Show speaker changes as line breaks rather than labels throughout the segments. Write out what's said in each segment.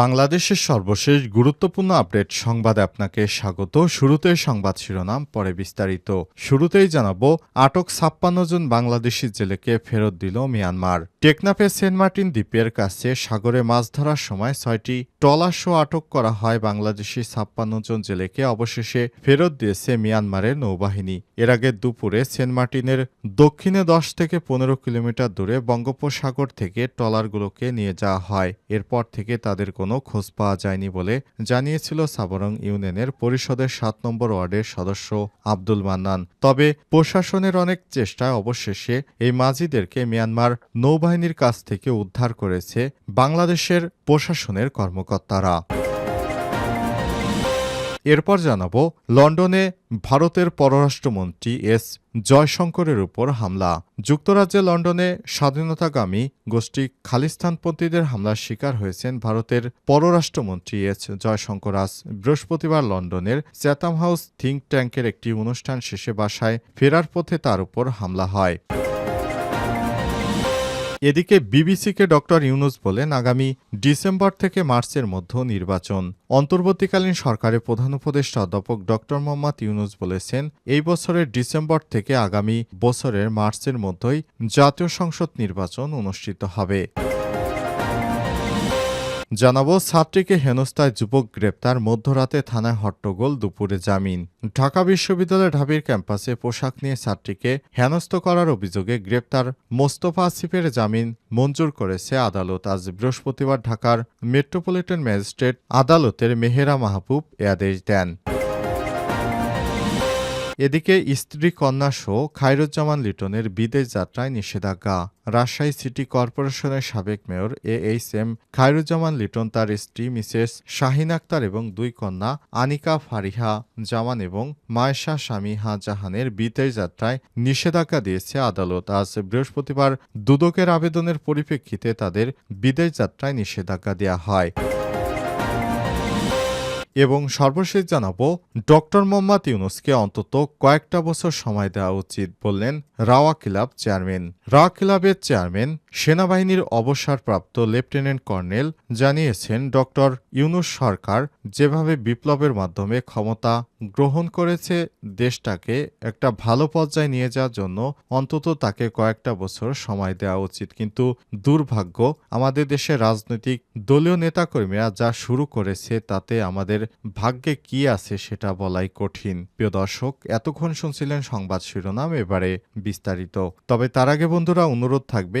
বাংলাদেশের সর্বশেষ গুরুত্বপূর্ণ আপডেট সংবাদে আপনাকে স্বাগত। শুরুতে সংবাদ শিরোনাম, পরে বিস্তারিত। শুরুতেই জানাব, আটক ছাপ্পান্ন জন বাংলাদেশি জেলেকে ফেরত দিল মিয়ানমার। টেকনাফে সেন্ট মার্টিন দ্বীপের কাছে সাগরে মাছ ধরার সময় ছয়টি ট্রলারসহ আটক করা হয় বাংলাদেশি ছাপ্পান্ন জন জেলেকে। অবশেষে ফেরত দিয়েছে মিয়ানমারের নৌবাহিনী। এর আগে দুপুরে সেন্ট মার্টিনের দক্ষিণে দশ থেকে পনেরো কিলোমিটার দূরে বঙ্গোপসাগর থেকে ট্রলারগুলোকে নিয়ে যাওয়া হয়। এরপর থেকে তাদের কোনো খোঁজ পাওয়া যায়নি বলে জানিয়েছিল সাবরং ইউনিয়নের পরিষদের সাত নম্বর ওয়ার্ডের সদস্য আব্দুল মান্নান। তবে প্রশাসনের অনেক চেষ্টায় অবশেষে এই মাজিদেরকে মিয়ানমার নৌবাহিনীর কাছ থেকে উদ্ধার করেছে বাংলাদেশের প্রশাসনের কর্মকর্তারা। এরপর জানাব, লন্ডনে ভারতের পররাষ্ট্রমন্ত্রী এস জয়শঙ্করের উপর হামলা। যুক্তরাজ্যে লন্ডনে স্বাধীনতাগামী গোষ্ঠী খালিস্তানপন্থীদের হামলার শিকার হয়েছেন ভারতের পররাষ্ট্রমন্ত্রী এস জয়শঙ্কর। আজ বৃহস্পতিবার লন্ডনের চ্যাথাম হাউস থিঙ্ক ট্যাঙ্কের একটি অনুষ্ঠান শেষে বাসায় ফেরার পথে তার উপর হামলা হয়। এদিকে বিবিসিকে ডক্টর ইউনুস বলেন আগামী ডিসেম্বর থেকে মার্চের মধ্যে নির্বাচন। অন্তর্বর্তীকালীন সরকারের প্রধান উপদেষ্টা অধ্যাপক ডক্টর মোহাম্মদ ইউনুস বলেছেন, এই বছরের ডিসেম্বর থেকে আগামী বছরের মার্চের মধ্যেই জাতীয় সংসদ নির্বাচন অনুষ্ঠিত হবে। জানাব, ছাত্রীকে হেনস্থায় যুবক গ্রেপ্তার, মধ্যরাতে থানায় হট্টগোল, দুপুরে জামিন। ঢাকা বিশ্ববিদ্যালয় ঢাবির ক্যাম্পাসে পোশাক নিয়ে ছাত্রীকে হেনস্থ করার অভিযোগে গ্রেপ্তার মোস্তফা আসিফের জামিন মঞ্জুর করেছে আদালত। আজ বৃহস্পতিবার ঢাকার মেট্রোপলিটন ম্যাজিস্ট্রেট আদালতের মেহেরা মাহবুব এ আদেশ দেন। এদিকে স্ত্রী কন্যা সহ খায়রুজ্জামান লিটনের বিদেশ যাত্রায় নিষেধাজ্ঞা। রাজশাহী সিটি কর্পোরেশনের সাবেক mayor A H M Khairuzzaman Liton, তার স্ত্রী মিসেস শাহিন আক্তার এবং দুই কন্যা আনিকা ফারিহা জামান এবং মায়েশা স্বামী জাহানের বিদেশ যাত্রায় নিষেধাজ্ঞা দিয়েছে আদালত। আজ বৃহস্পতিবার দুদকের আবেদনের পরিপ্রেক্ষিতে তাদের বিদেশ যাত্রায় নিষেধাজ্ঞা দেওয়া হয়। এবং সর্বশেষ জানাব, ডক্টর মোহাম্মদ ইউনুসকে অন্তত কয়েকটা বছর সময় দেওয়া উচিত বললেন রাওয়া ক্লাব চেয়ারম্যান। রাওয়া ক্লাবের চেয়ারম্যান সেনাবাহিনীর অবসরপ্রাপ্ত লেফটেন্যান্ট কর্নেল জানিয়েছেন, ডক্টর ইউনুস সরকার যেভাবে বিপ্লবের মাধ্যমে ক্ষমতা গ্রহণ করেছে, দেশটাকে একটা ভালো পর্যায়ে নিয়ে যাওয়ার জন্য অন্তত তাকে কয়েকটা বছর সময় দেওয়া উচিত। কিন্তু দুর্ভাগ্য, আমাদের দেশের রাজনৈতিক দলীয় নেতাকর্মীরা যা শুরু করেছে, তাতে আমাদের ভাগ্যে কি আছে সেটা বলাই কঠিন। প্রিয় দর্শক, এতক্ষণ শুনছিলেন সংবাদ শিরোনাম, এবারে বিস্তারিত। তবে তার আগে বন্ধুরা, অনুরোধ থাকবে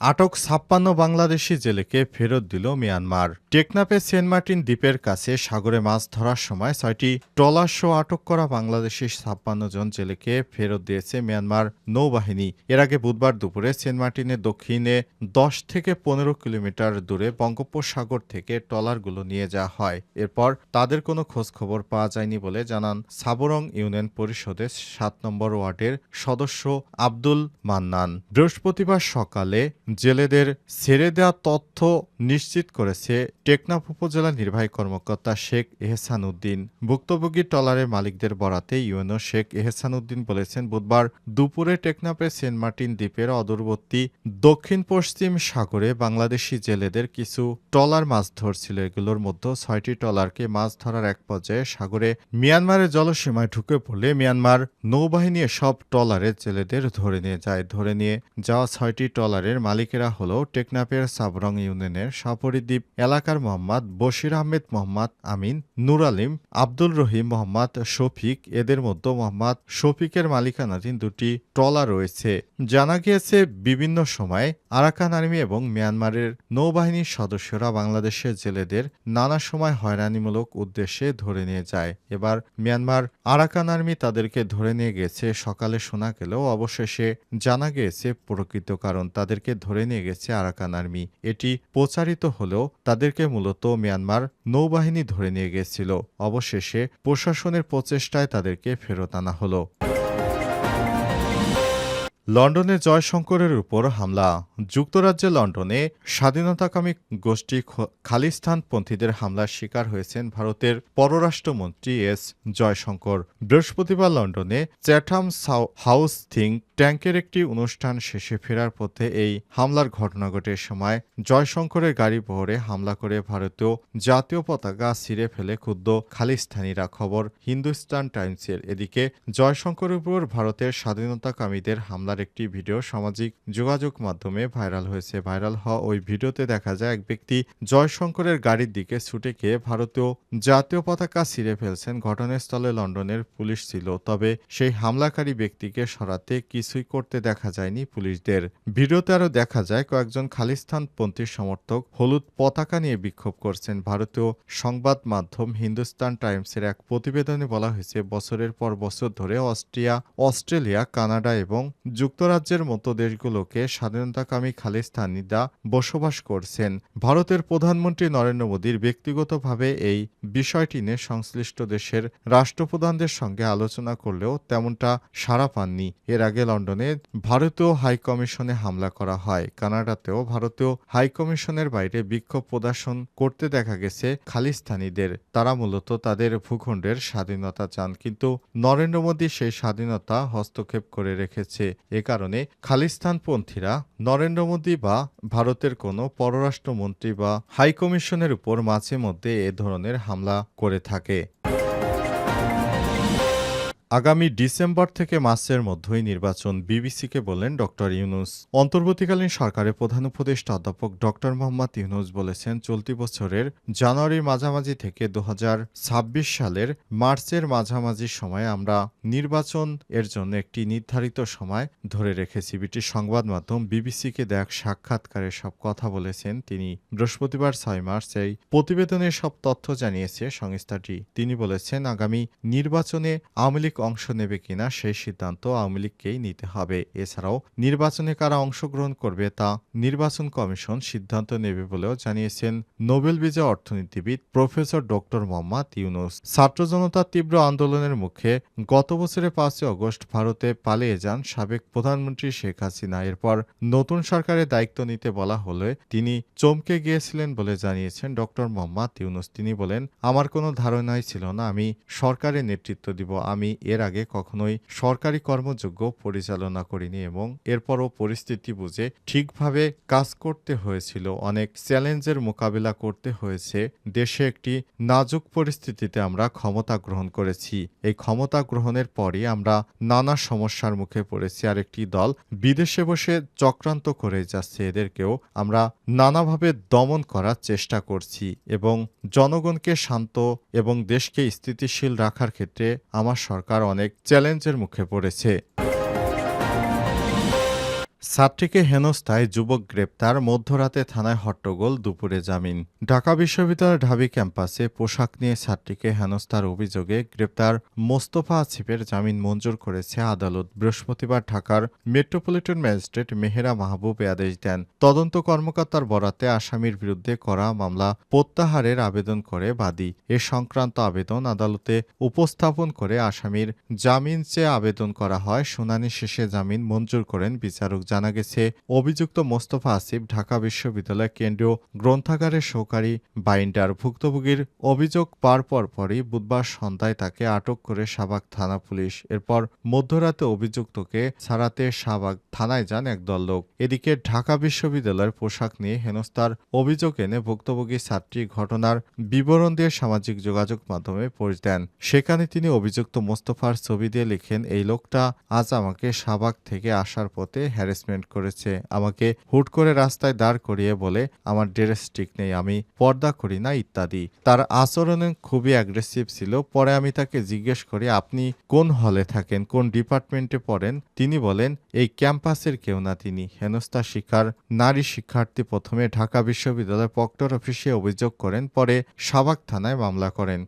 আটক ছাপ্পান্ন বাংলাদেশি জেলেকে ফেরত দিল মিয়ানমার। টেকনাপে সেন্ট মার্টিন দ্বীপের কাছে সাগরে মাছ ধরার সময় ছয়টি ট্রলার শো আটক করা বাংলাদেশি ছাপ্পান্ন জন জেলেকে ফেরত দিয়েছে মিয়ানমার নৌবাহিনী। এর আগে বুধবার দুপুরে সেন্ট মার্টিনের দক্ষিণে দশ থেকে পনেরো কিলোমিটার দূরে বঙ্গোপসাগর থেকে ট্রলারগুলো নিয়ে যাওয়া হয়। এরপর তাদের কোনো খোঁজখবর পাওয়া যায়নি বলে জানান সাবরং ইউনিয়ন পরিষদের সাত নম্বর ওয়ার্ডের সদস্য আব্দুল মান্নান। বৃহস্পতিবার সকালে জেলেদের ছেড়ে দেওয়া তথ্য নিশ্চিত করেছে টেকনাফ উপজেলা নির্বাহী কর্মকর্তা শেখ এহসান উদ্দিন। ভুক্তভোগী ট্রলারের মালিকদের বরাতে ইউএনও শেখ এহসান উদ্দিন বলেছেন, বুধবার দুপুরে টেকনাফে সেন্ট মার্টিন দ্বীপের অদূরবর্তী দক্ষিণ পশ্চিম সাগরে বাংলাদেশি জেলেদের কিছু ট্রলার মাছ ধরছিল। এগুলোর মধ্যে ছয়টি ট্রলারকে মাছ ধরার এক পর্যায়ে সাগরে মিয়ানমারের জলসীমায় ঢুকে পড়লে মিয়ানমার নৌবাহিনী সব ট্রলারের জেলেদের ধরে নিয়ে যায়। ধরে নিয়ে যাওয়া ছয়টি ট্রলারের মালিকেরা হল টেকনাফের সাবরং ইউনিয়নের সাপরিদ্বীপ এলাকার মোহাম্মদ বশির আহমেদ মোহাম্মদ, আমিন, নুর আলিম, আব্দুল রহিম মোহাম্মদ, শফিক, এদের মধ্যে মোহাম্মদ শফিকের মালিকানাধীন দুটি ট্রলার রয়েছে। জানা গিয়েছে, বিভিন্ন সময় আরাকান আর্মি এবং মিয়ানমারের নৌবাহিনীর সদস্যরা বাংলাদেশের জেলেদের নানা সময় হয়রানিমূলক উদ্দেশ্যে ধরে নিয়ে যায়। এবার মিয়ানমার আরাকান আর্মি তাদেরকে ধরে নিয়ে গেছে। সকালে শোনা গেলেও অবশেষে জানা গিয়েছে, প্রকৃত কারণ তাদেরকে ধরে নিয়ে গেছে আরাকান আর্মি। এটি প্রচারিত হলেও তাদেরকে মূলত মিয়ানমার নৌবাহিনী ধরে নিয়ে গেছিল। অবশেষে প্রশাসনের প্রচেষ্টায় তাদেরকে ফেরত আনা হলো। লন্ডনে জয়শঙ্করের উপর হামলা। যুক্তরাজ্যে লন্ডনে স্বাধীনতাকামী গোষ্ঠী খালিস্তানপন্থীদের হামলার শিকার হয়েছেন ভারতের পররাষ্ট্রমন্ত্রী এস জয়শঙ্কর। বৃহস্পতিবার লন্ডনে চ্যাথাম সাউ- হাউস থিঙ্ক ট্যাঙ্কের একটি অনুষ্ঠান শেষে ফেরার পথে এই হামলার ঘটনা ঘটে। সময় জয়শঙ্করের গাড়ি বহরে হামলা করে ভারতীয় জাতীয় পতাকা ছিঁড়ে ফেলে ক্ষুদ্র খালিস্তানিরা। খবর হিন্দুস্তান টাইমসের। এদিকে জয়শঙ্করের উপর ভারতের স্বাধীনতাকামীদের হামলার একটি ভিডিও সামাজিক যোগাযোগ মাধ্যমে ভাইরাল হয়েছে। ভাইরাল হওয়া ওই ভিডিওতে দেখা যায় এক ব্যক্তি জয়শঙ্করের গাড়ির দিকে ছুটে গিয়ে ভারতীয় জাতীয় পতাকা ছিঁড়ে ফেলছেন। ঘটনাস্থলে লন্ডনের পুলিশ ছিল, তবে সেই হামলাকারী ব্যক্তিকে সরাতে কিছুই করতে দেখা যায়নি পুলিশদের। ভিডিওতে আরও দেখা যায়, কয়েকজন খালিস্তানপন্থী সমর্থক হলুদ পতাকা নিয়ে বিক্ষোভ করছেন। ভারতীয় সংবাদ মাধ্যম হিন্দুস্তান টাইমসের এক প্রতিবেদনে বলা হয়েছে, বছরের পর বছর ধরে অস্ট্রিয়া, অস্ট্রেলিয়া, কানাডা এবং যুক্তরাজ্যের মতো দেশগুলোকে স্বাধীনতাকামী খালিস্তানিরা বসবাস করছেন। ভারতের প্রধানমন্ত্রী নরেন্দ্র মোদীর ব্যক্তিগতভাবে এই বিষয়টি নিয়ে সংশ্লিষ্ট দেশের রাষ্ট্রপ্রধানদের সঙ্গে আলোচনা করলেও তেমনটা সাড়া পাননি। এর আগে লন্ডনে ভারতীয় হাইকমিশনে হামলা করা হয়। কানাডাতেও ভারতীয় হাইকমিশনের বাইরে বিক্ষোভ প্রদর্শন করতে দেখা গেছে খালিস্তানিদের তারা মূলত তাদের ভূখণ্ডের স্বাধীনতা চান, কিন্তু নরেন্দ্র মোদী সেই স্বাধীনতা হস্তক্ষেপ করে রেখেছে। এ কারণে খালিস্তানপন্থীরা নরেন্দ্র মোদী বা ভারতের কোনো পররাষ্ট্রমন্ত্রী বা হাইকমিশনের উপর মাঝে মধ্যে এ ধরনের হামলা করে থাকে। আগামী ডিসেম্বর থেকে মার্চের মধ্যেই নির্বাচন বিবিসিকে বললেন ডক্টর ইউনুস। অন্তর্বর্তীকালীন সরকারের প্রধান উপদেষ্টা অধ্যাপক ডক্টর মোহাম্মদ ইউনুস বলেছেন, চলতি বছরের জানুয়ারির মাঝামাঝি থেকে দু সালের মার্চের মাঝামাঝি সময়ে আমরা নির্বাচন এর জন্য একটি নির্ধারিত সময় ধরে রেখেছি। ব্রিটিশ সংবাদ মাধ্যম বিবিসিকে দেখ সাক্ষাৎকারে সব কথা বলেছেন। তিনি বৃহস্পতিবার ছয় মার্চ এই প্রতিবেদনে সব তথ্য জানিয়েছে সংস্থাটি। তিনি বলেছেন, আগামী নির্বাচনে আওয়ামী লীগ অংশ নেবে কিনা সেই সিদ্ধান্ত আওয়ামী লীগকেই নিতে হবে। এছাড়াও নির্বাচনে কারা অংশগ্রহণ করবে তা নির্বাচন কমিশন সিদ্ধান্ত নেবে বলেও জানিয়েছেন নোবেল বিজয় অর্থনীতিবিদ প্রফেসর ডক্টর মোহাম্মদ ইউনুস। ছাত্র জনতার তীব্র আন্দোলনের মুখে গত বছরের পাঁচই অগস্ট ভারতে পালিয়ে যান সাবেক প্রধানমন্ত্রী শেখ হাসিনা। এরপর নতুন সরকারের দায়িত্ব নিতে বলা হলে তিনি চমকে গিয়েছিলেন বলে জানিয়েছেন ডক্টর মোহাম্মদ ইউনুস। তিনি বলেন, আমার কোনো ধারণাই ছিল না, আমি সরকারের নেতৃত্ব দিব, আমি এর আগে কখনোই সরকারি কর্মযোগ্য পরিচালনা করিনি এবং এরপরও পরিস্থিতি বুঝে ঠিকভাবে কাজ করতে হয়েছিল। অনেক চ্যালেঞ্জের মোকাবিলা করতে হয়েছে। দেশে একটি নাজুক পরিস্থিতিতে আমরা ক্ষমতা গ্রহণ করেছি। এই ক্ষমতা গ্রহণের পরই আমরা নানা সমস্যার মুখে পড়েছি। আর একটি দল বিদেশে বসে চক্রান্ত করে যাচ্ছে। এদেরকেও আমরা নানাভাবে দমন করার চেষ্টা করছি এবং জনগণকে শান্ত এবং দেশকে স্থিতিশীল রাখার ক্ষেত্রে আমার সরকার অনেক চ্যালেঞ্জের মুখে পড়েছে। ছাত্রীকে হেনস্থায় যুবক গ্রেপ্তার, মধ্যরাতে থানায় হট্টগোল, দুপুরে জামিন। ঢাকা বিশ্ববিদ্যালয়ের ঢাবি ক্যাম্পাসে পোশাক নিয়ে ছাত্রীকে হেনস্থার অভিযোগে গ্রেপ্তার মোস্তফা আসিফের জামিন মঞ্জুর করেছে আদালত। বৃহস্পতিবার ঢাকার মেট্রোপলিটন ম্যাজিস্ট্রেট মেহেরা মাহবুব আদেশ দেন। তদন্ত কর্মকর্তার বরাতে আসামির বিরুদ্ধে করা মামলা প্রত্যাহারের আবেদন করে বাদী। এ সংক্রান্ত আবেদন আদালতে উপস্থাপন করে আসামির জামিন চেয়ে আবেদন করা হয়। শুনানি শেষে জামিন মঞ্জুর করেন বিচারক জানা গেছে, অভিযুক্ত মোস্তফা আসিফ ঢাকা বিশ্ববিদ্যালয় কেন্দ্রীয় গ্রন্থাগারের সহকারী বাইন্ডার ভুক্তভোগীর অভিযোগ পার পর পরই বুধবার সন্ধ্যায় তাকে আটক করে শাহবাগ থানা পুলিশ। এরপর মধ্যরাতে অভিযুক্তকে ছাড়াতে শাহবাগ থানায় যান একদল লোক এদিকে ঢাকা বিশ্ববিদ্যালয়ের পোশাক নিয়ে হেনস্থার অভিযোগ এনে ভুক্তভোগী ছাত্রী ঘটনার বিবরণ দিয়ে সামাজিক যোগাযোগ মাধ্যমে পোস্ট দেন। সেখানে তিনি অভিযুক্ত মোস্তফার ছবি দিয়ে লিখেন, এই লোকটা আজ আমাকে শাহবাগ থেকে আসার পথে হ্যারাসমেন্ট করেছে, আমাকে হুট করে রাস্তায় দাঁড় করিয়ে বলে, আমার ড্রেস ঠিক নেই, আমি পর্দা করি না, ইত্যাদি। তার আচরণে খুবই অ্যাগ্রেসিভ ছিল। পরে আমি তাকে জিজ্ঞেস করি, আপনি কোন হলে থাকেন? কোন ডিপার্টমেন্টে পড়েন? তিনি বলেন, এই ক্যাম্পাসের কেউ না তিনি। হেনস্থা শিকার নারী শিক্ষার্থী প্রথমে ঢাকা বিশ্ববিদ্যালয় প্রক্টর অফিসে অভিযোগ করেন, পরে সাবাক থানায় মামলা করেন।